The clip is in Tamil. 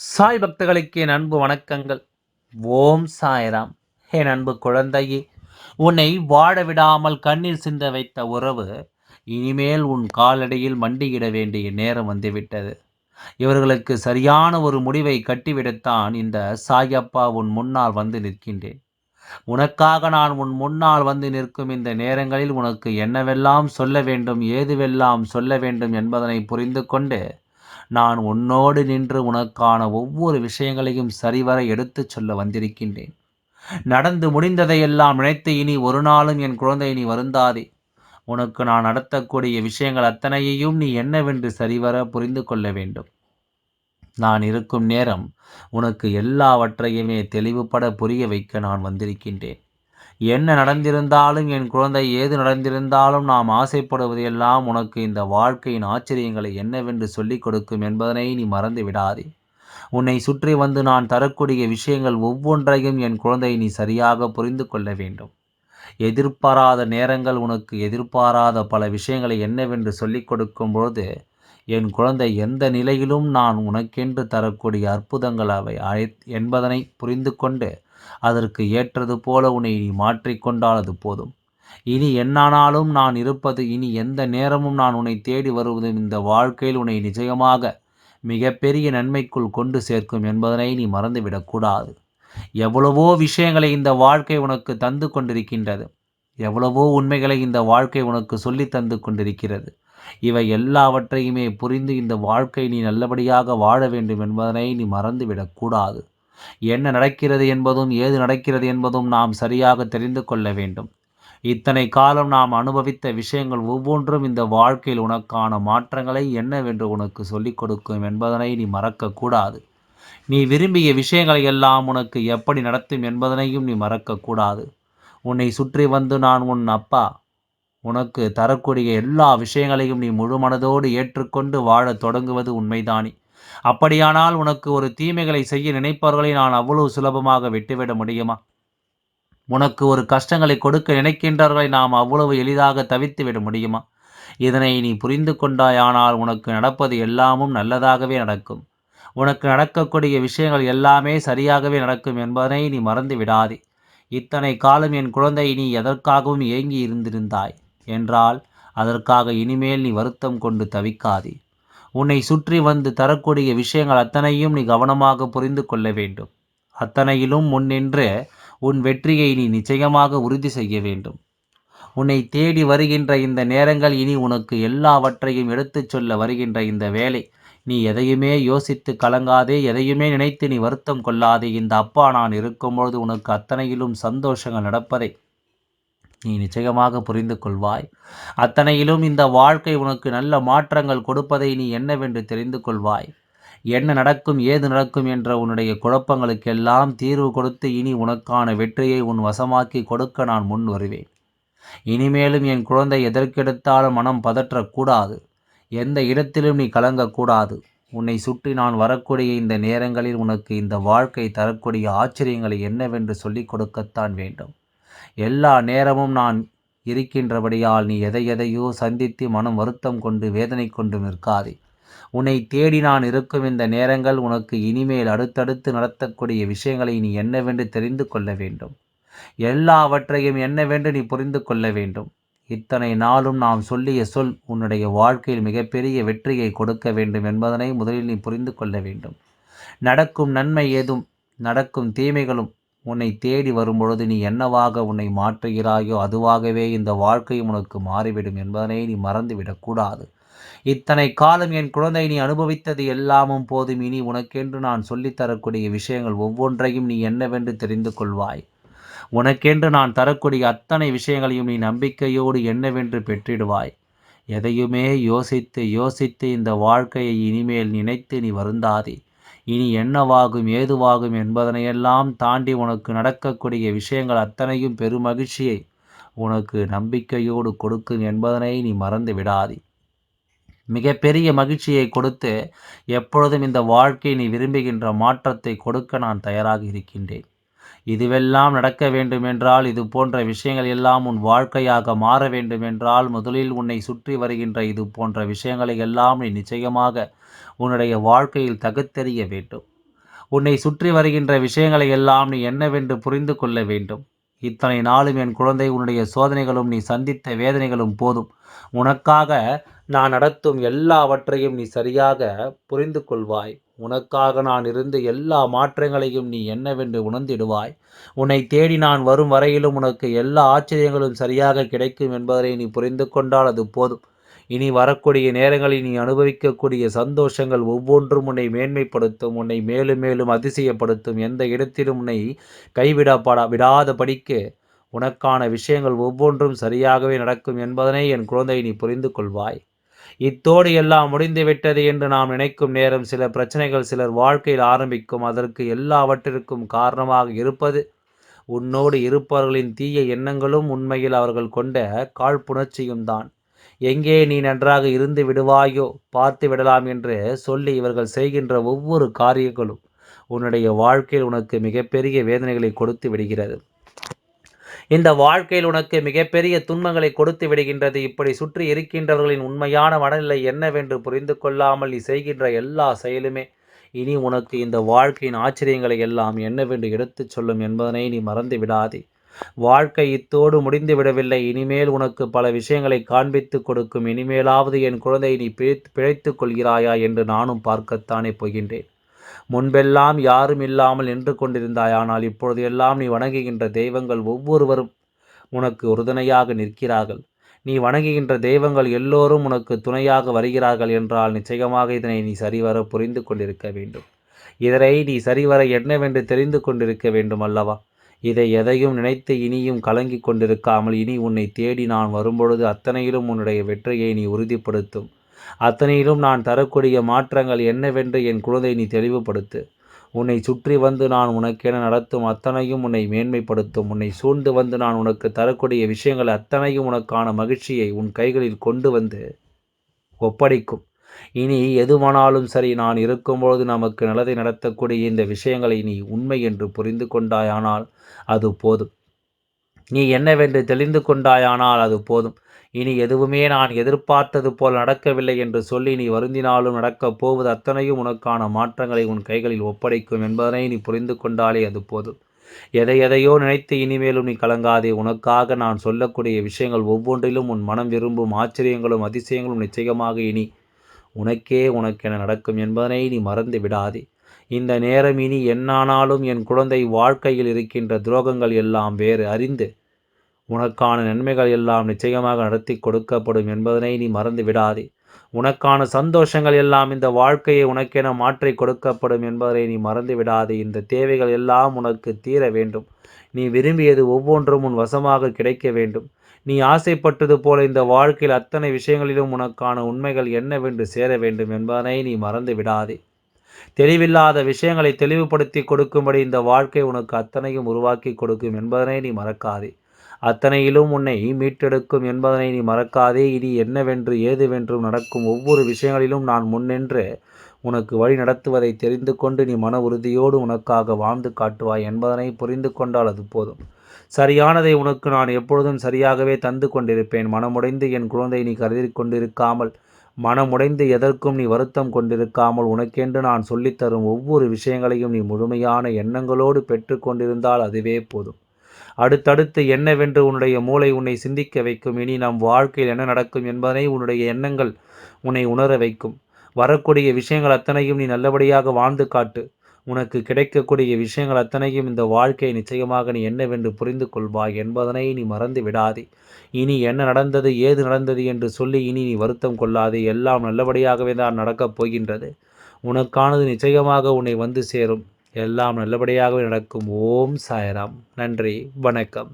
சாய் பக்தர்களுக்கு என் அன்பு வணக்கங்கள். ஓம் சாய்ராம். என் அன்பு குழந்தையே உன்னை வாழ விடாமல் கண்ணீர் சிந்த வைத்த உறவு இனிமேல் உன் காலடியில் மண்டியிட வேண்டிய நேரம் வந்துவிட்டது. இவர்களுக்கு சரியான ஒரு முடிவை கட்டிவிடத்தான் இந்த சாயப்பா உன் முன்னால் வந்து நிற்கின்றேன். உனக்காக நான் உன் முன்னால் வந்து நிற்கும் இந்த நேரங்களில் உனக்கு என்னவெல்லாம் சொல்ல வேண்டும் ஏதுவெல்லாம் சொல்ல வேண்டும் என்பதனை புரிந்து கொண்டு நான் உன்னோடு நின்று உனக்கான ஒவ்வொரு விஷயங்களையும் சரிவர எடுத்துச் சொல்ல வந்திருக்கின்றேன். நடந்து முடிந்ததையெல்லாம் நினைத்து இனி ஒரு நாளும் என் குழந்தை நீ வருந்தாதே. உனக்கு நான் நடத்தக்கூடிய விஷயங்கள் அத்தனையையும் நீ என்னவென்று சரிவர புரிந்து கொள்ள வேண்டும். நான் இருக்கும் நேரம் உனக்கு எல்லாவற்றையுமே தெளிவுபட புரிய வைக்க நான் வந்திருக்கின்றேன். என்ன நடந்திருந்தாலும் என் குழந்தை ஏது நடந்திருந்தாலும் நாம் ஆசைப்படுவதையெல்லாம் உனக்கு இந்த வாழ்க்கையின் ஆச்சரியங்களை என்னவென்று சொல்லிக் கொடுக்கும் என்பதனை நீ மறந்து விடாதே உன்னை சுற்றி வந்து நான் தரக்கூடிய விஷயங்கள் ஒவ்வொன்றையும் என் குழந்தை நீ சரியாக புரிந்து கொள்ள வேண்டும். எதிர்பாராத நேரங்கள் உனக்கு எதிர்பாராத பல விஷயங்களை என்னவென்று சொல்லிக் கொடுக்கும் பொழுது என் குழந்தை எந்த நிலையிலும் நான் உனக்கென்று தரக்கூடிய அற்புதங்கள் அவை என்பதனை புரிந்து கொண்டு அதற்கு ஏற்றது போல உன்னை நீ மாற்றிக்கொண்டால் அது போதும். இனி என்னானாலும் நான் இருப்பது இனி எந்த நேரமும் நான் உன்னை தேடி வருவதும் இந்த வாழ்க்கையில் உன்னை நிச்சயமாக மிகப்பெரிய நன்மைக்குள் கொண்டு சேர்க்கும் என்பதனை நீ மறந்துவிடக்கூடாது எவ்வளவோ விஷயங்களை இந்த வாழ்க்கை உனக்கு தந்து கொண்டிருக்கின்றது. எவ்வளவோ உண்மைகளை இந்த வாழ்க்கை உனக்கு சொல்லி தந்து கொண்டிருக்கிறது. இவை எல்லாவற்றையுமே புரிந்து இந்த வாழ்க்கை நீ நல்லபடியாக வாழ வேண்டும் என்பதனை நீ மறந்துவிடக்கூடாது என்ன நடக்கிறது என்பதும் ஏது நடக்கிறது என்பதும் நாம் சரியாக தெரிந்து கொள்ள வேண்டும். இத்தனை காலம் நாம் அனுபவித்த விஷயங்கள் ஒவ்வொன்றும் இந்த வாழ்க்கையில் உனக்கான மாற்றங்களை என்னவென்று உனக்கு சொல்லிக் கொடுக்கும் என்பதனை நீ மறக்கக்கூடாது. நீ விரும்பிய விஷயங்களை எல்லாம் உனக்கு எப்படி நடத்தும் என்பதனையும் நீ மறக்கக்கூடாது. உன்னை சுற்றி வந்து நான் உன் அப்பா உனக்கு தரக்கூடிய எல்லா விஷயங்களையும் நீ முழு மனதோடு ஏற்றுக்கொண்டு வாழத் தொடங்குவது உண்மைதானே. அப்படியானால் உனக்கு ஒரு தீமைகளை செய்ய நினைப்பவர்களை நான் அவ்வளவு சுலபமாக விட்டுவிட முடியுமா? உனக்கு ஒரு கஷ்டங்களை கொடுக்க நினைக்கின்றவர்களை நாம் அவ்வளவு எளிதாக தவித்து விட முடியுமா? இதனை நீ புரிந்து கொண்டாயானால் உனக்கு நடப்பது எல்லாமும் நல்லதாகவே நடக்கும். உனக்கு நடக்கக்கூடிய விஷயங்கள் எல்லாமே சரியாகவே நடக்கும் என்பதனை நீ மறந்து விடாதே. இத்தனை காலம் என் குழந்தை நீ எதற்காகவும் ஏங்கி இருந்திருந்தாய் என்றால் அதற்காக இனிமேல் நீ வருத்தம் கொண்டு தவிக்காதே. உன்னை சுற்றி வந்து தரக்கூடிய விஷயங்கள் அத்தனையும் நீ கவனமாக புரிந்து கொள்ள வேண்டும். அத்தனையிலும் முன்னின்று உன் வெற்றியை நீ நிச்சயமாக உறுதி செய்ய வேண்டும். உன்னை தேடி வருகின்ற இந்த நேரங்கள் இனி உனக்கு எல்லாவற்றையும் எடுத்துச் சொல்ல வருகின்ற இந்த வேலை. நீ எதையுமே யோசித்து கலங்காதே எதையுமே நினைத்து நீ வருத்தம் கொள்ளாதே. இந்த அப்பா நான் இருக்கும்பொழுது உனக்கு அத்தனையிலும் சந்தோஷங்கள் நடப்பதை நீ நிச்சயமாக புரிந்து கொள்வாய். அத்தனையிலும் இந்த வாழ்க்கை உனக்கு நல்ல மாற்றங்கள் கொடுப்பதை நீ என்னவென்று தெரிந்து கொள்வாய். என்ன நடக்கும் ஏது நடக்கும் என்ற உன்னுடைய குழப்பங்களுக்கெல்லாம் தீர்வு கொடுத்து இனி உனக்கான வெற்றியை உன் வசமாக்கி கொடுக்க நான் முன் வருவேன். இனிமேலும் என் குழந்தை எதற்கெடுத்தாலும் மனம் பதற்றக்கூடாது. எந்த இடத்திலும் நீ கலங்கக்கூடாது. உன்னை சுற்றி நான் வரக்கூடிய இந்த நேரங்களில் உனக்கு இந்த வாழ்க்கை தரக்கூடிய ஆச்சரியங்களை என்னவென்று சொல்லிக் கொடுக்கத்தான் வேண்டும். எல்லா நேரமும் நான் இருக்கின்றபடியால் நீ எதை எதையோ சந்தித்து மனம் வருத்தம் கொண்டு வேதனை கொண்டு நிற்காதே. உன்னை தேடி நான் இருக்கும் இந்த நேரங்கள் உனக்கு இனிமேல் அடுத்தடுத்து நடத்தக்கூடிய விஷயங்களை நீ என்னவென்று தெரிந்து கொள்ள வேண்டும். எல்லாவற்றையும் என்னவென்று நீ புரிந்து கொள்ள வேண்டும். இத்தனை நாளும் நாம் சொல்லிய சொல் உன்னுடைய வாழ்க்கையில் மிகப்பெரிய வெற்றியை கொடுக்க வேண்டும் என்பதனை முதலில் நீ புரிந்து கொள்ள வேண்டும். நடக்கும் நன்மை ஏதும் நடக்கும் தீமைகளும் உன்னை தேடி வரும்பொழுது நீ என்னவாக உன்னை மாற்றுகிறாயோ அதுவாகவே இந்த வாழ்க்கையும் உனக்கு மாறிவிடும் என்பதனை நீ மறந்துவிடக்கூடாது இத்தனை காலம் என் குழந்தை நீ அனுபவித்தது எல்லாமும் போதும். இனி உனக்கென்று நான் சொல்லித்தரக்கூடிய விஷயங்கள் ஒவ்வொன்றையும் நீ என்னவென்று தெரிந்து கொள்வாய். உனக்கென்று நான் தரக்கூடிய அத்தனை விஷயங்களையும் நீ நம்பிக்கையோடு என்னவென்று பெற்றிடுவாய். எதையுமே யோசித்து யோசித்து இந்த வாழ்க்கையை இனிமேல் நினைத்து நீ வருந்தாதே. இனி என்னவாகும் ஏதுவாகும் என்பதனையெல்லாம் தாண்டி உனக்கு நடக்கக்கூடிய விஷயங்கள் அத்தனையும் பெருமகிழ்ச்சியை உனக்கு நம்பிக்கையோடு கொடுக்கும் என்பதனை நீ மறந்து விடாதே. மிகப்பெரிய மகிழ்ச்சியை கொடுத்து எப்பொழுதும் இந்த வாழ்க்கை நீ விரும்புகின்ற மாற்றத்தை கொடுக்க நான் தயாராக இருக்கின்றேன். இதுவெல்லாம் நடக்க வேண்டுமென்றால் இது போன்ற விஷயங்கள் எல்லாம் உன் வாழ்க்கையாக மாற வேண்டுமென்றால் முதலில் உன்னை சுற்றி வருகின்ற இது போன்ற விஷயங்களை எல்லாம் நீ நிச்சயமாக உன்னுடைய வாழ்க்கையில் தகுத்தெறிய வேண்டும். உன்னை சுற்றி வருகின்ற விஷயங்களை எல்லாம் நீ என்னவென்று புரிந்து கொள்ள வேண்டும். இத்தனை நாளும் என் குழந்தை உன்னுடைய சோதனைகளும் நீ சந்தித்த வேதனைகளும் போதும். உனக்காக நான் நடத்தும் எல்லாவற்றையும் நீ சரியாக புரிந்து கொள்வாய். உனக்காக நான் இருந்து எல்லா மாற்றங்களையும் நீ என்னவென்று உணர்ந்திடுவாய். உன்னை தேடி நான் வரும் வரையிலும் உனக்கு எல்லா ஆச்சரியங்களும் சரியாக கிடைக்கும் என்பதை நீ புரிந்து கொண்டால் அது போதும். இனி வரக்கூடிய நேரங்களில் நீ அனுபவிக்கக்கூடிய சந்தோஷங்கள் ஒவ்வொன்றும் உன்னை மேன்மைப்படுத்தும் உன்னை மேலும் மேலும் அதிசயப்படுத்தும். எந்த இடத்திலும் உன்னை கைவிடப்படா விடாத படிக்க உனக்கான விஷயங்கள் ஒவ்வொன்றும் சரியாகவே நடக்கும் என்பதனை என் குழந்தை நீ புரிந்து கொள்வாய் இத்தோடு எல்லாம் முடிந்துவிட்டது என்று நாம் நினைக்கும் நேரம் சில பிரச்சனைகள் சிலர் வாழ்க்கையில் ஆரம்பிக்கும். அதற்கு எல்லாவற்றிற்கும் காரணமாக இருப்பது உன்னோடு இருப்பவர்களின் தீய எண்ணங்களும் உண்மையில் அவர்கள் கொண்ட காழ்ப்புணர்ச்சியும் தான் எங்கே நீ நன்றாக இருந்து விடுவாயோ பார்த்து விடலாம் என்று சொல்லி இவர்கள் செய்கின்ற ஒவ்வொரு காரியங்களும் உன்னுடைய வாழ்க்கையில் உனக்கு மிகப்பெரிய வேதனைகளை கொடுத்து விடுகிறது. இந்த வாழ்க்கையில் உனக்கு மிகப்பெரிய துன்பங்களை கொடுத்து விடுகின்றது. இப்படி சுற்றி இருக்கின்றவர்களின் உண்மையான மனநிலை என்னவென்று புரிந்து கொள்ளாமல் நீ செய்கின்ற எல்லா செயலுமே இனி உனக்கு இந்த வாழ்க்கையின் ஆச்சரியங்களை எல்லாம் என்னவென்று எடுத்துச் சொல்லும் என்பதனை நீ மறந்து விடாதே. வாழ்க்கை இத்தோடு முடிந்து விடவில்லை இனிமேல் உனக்கு பல விஷயங்களை காண்பித்து கொடுக்கும். இனிமேலாவது என் குழந்தை நீ பிழைத்து பிழைத்துக் கொள்கிறாயா என்று நானும் பார்க்கத்தானே போகின்றேன். முன்பெல்லாம் யாரும் இல்லாமல் நின்று கொண்டிருந்தாய். ஆனால் இப்பொழுது எல்லாம் நீ வணங்குகின்ற தெய்வங்கள் ஒவ்வொருவரும் உனக்கு உறுதுணையாக நிற்கிறார்கள். நீ வணங்குகின்ற தெய்வங்கள் எல்லோரும் உனக்கு துணையாக வருகிறார்கள் என்றால் நிச்சயமாக இதனை நீ சரிவர புரிந்து கொண்டிருக்க வேண்டும். இதனை நீ சரிவர என்னவென்று தெரிந்து கொண்டிருக்க வேண்டும் அல்லவா? இதை எதையும் நினைத்து இனியும் கலங்கி கொண்டிருக்காமல் இனி உன்னை தேடி நான் வரும்பொழுது அத்தனையிலும் உன்னுடைய வெற்றியை நீ உறுதிப்படுத்தும். அத்தனையிலும் நான் தரக்கூடிய மாற்றங்கள் என்னவென்று என் குழந்தை நீ தெளிவுபடுத்து. உன்னை சுற்றி வந்து நான் உனக்கென நடத்தும் அத்தனையும் உன்னை மேன்மைப்படுத்தும். உன்னை சூழ்ந்து வந்து நான் உனக்கு தரக்கூடிய விஷயங்கள் அத்தனையும் உனக்கான மகிழ்ச்சியை உன் கைகளில் கொண்டு வந்து ஒப்படைக்கும். இனி எதுவானாலும் சரி நான் இருக்கும்பொழுது நமக்கு நல்லதை நடத்தக்கூடிய இந்த விஷயங்களை நீ உண்மை என்று புரிந்து கொண்டாயானால் அது போதும். நீ என்னவென்று தெளிந்து கொண்டாயானால் அது போதும். இனி எதுவுமே நான் எதிர்பார்த்தது போல் நடக்கவில்லை என்று சொல்லி நீ வருந்தினாலும் நடக்கப் போவது அத்தனையும் உனக்கான மாற்றங்களை உன் கைகளில் ஒப்படைக்கும் என்பதனை நீ புரிந்து கொண்டாலே அது போதும். எதை எதையோ நினைத்து இனிமேலும் நீ கலங்காதே. உனக்காக நான் சொல்லக்கூடிய விஷயங்கள் ஒவ்வொன்றிலும் உன் மனம் விரும்பும் ஆச்சரியங்களும் அதிசயங்களும் நிச்சயமாக இனி உனக்கே உனக்கென நடக்கும் என்பதனை நீ மறந்து விடாதே. இந்த நேரம் இனி என்னானாலும் என் குழந்தை வாழ்க்கையில் இருக்கின்ற துரோகங்கள் எல்லாம் வேறு அறிந்து உனக்கான நன்மைகள் எல்லாம் நிச்சயமாக நடத்தி கொடுக்கப்படும் என்பதனை நீ மறந்து விடாதே. உனக்கான சந்தோஷங்கள் எல்லாம் இந்த வாழ்க்கையை உனக்கென மாற்றி கொடுக்கப்படும் என்பதை நீ மறந்து விடாதே. இந்த தேவைகள் எல்லாம் உனக்கு தீர வேண்டும். நீ விரும்பியது ஒவ்வொன்றும் உன் வசமாக கிடைக்க வேண்டும். நீ ஆசைப்பட்டது போல இந்த வாழ்க்கையில் அத்தனை விஷயங்களிலும் உனக்கான உண்மைகள் என்னவென்று சேர வேண்டும் என்பதனை நீ மறந்து விடாதே. தெளிவில்லாத விஷயங்களை தெளிவுபடுத்தி கொடுக்கும்படி இந்த வாழ்க்கை உனக்கு அத்தனையும் உருவாக்கி கொடுக்கும் என்பதனை நீ மறக்காதே. அத்தனையிலும் உன்னை மீட்டெடுக்கும் என்பதனை நீ மறக்காதே. இனி என்னவென்று ஏதுவென்றும் நடக்கும் ஒவ்வொரு விஷயங்களிலும் நான் முன்னின்று உனக்கு வழி நடத்துவதை தெரிந்து கொண்டு நீ மன உறுதியோடு உனக்காக வாழ்ந்து காட்டுவாய் என்பதனை புரிந்து கொண்டால் அது போதும். சரியானதை உனக்கு நான் எப்பொழுதும் சரியாகவே தந்து கொண்டிருப்பேன். மனமுடைந்து என் குழந்தை நீ கருதி கொண்டிருக்காமல் மனமுடைந்து எதற்கும் நீ வருத்தம் கொண்டிருக்காமல் உனக்கென்று நான் சொல்லித்தரும் ஒவ்வொரு விஷயங்களையும் நீ முழுமையான எண்ணங்களோடு பெற்று கொண்டிருந்தால் அதுவே போதும். அடுத்தடுத்து என்னவென்று உன்னுடைய மூளை உன்னை சிந்திக்க வைக்கும். இனி நம் வாழ்க்கையில் என்ன நடக்கும் என்பதனை உன்னுடைய எண்ணங்கள் உன்னை உணர வைக்கும். வரக்கூடிய விஷயங்கள் அத்தனையும் நீ நல்லபடியாக வாழ்ந்து காட்டு. உனக்கு கிடைக்கக்கூடிய விஷயங்கள் அத்தனையும் இந்த வாழ்க்கையை நிச்சயமாக நீ என்னவென்று புரிந்து கொள்வாய் என்பதனை நீ மறந்து விடாதே. இனி என்ன நடந்தது ஏது நடந்தது என்று சொல்லி இனி நீ வருத்தம் கொள்ளாதே. எல்லாம் நல்லபடியாகவே தான் நடக்கப் போகின்றது. உனக்கானது நிச்சயமாக உன்னை வந்து சேரும். எல்லாம் நல்லபடியாகவே நடக்கும். ஓம் சாயராம். நன்றி. வணக்கம்.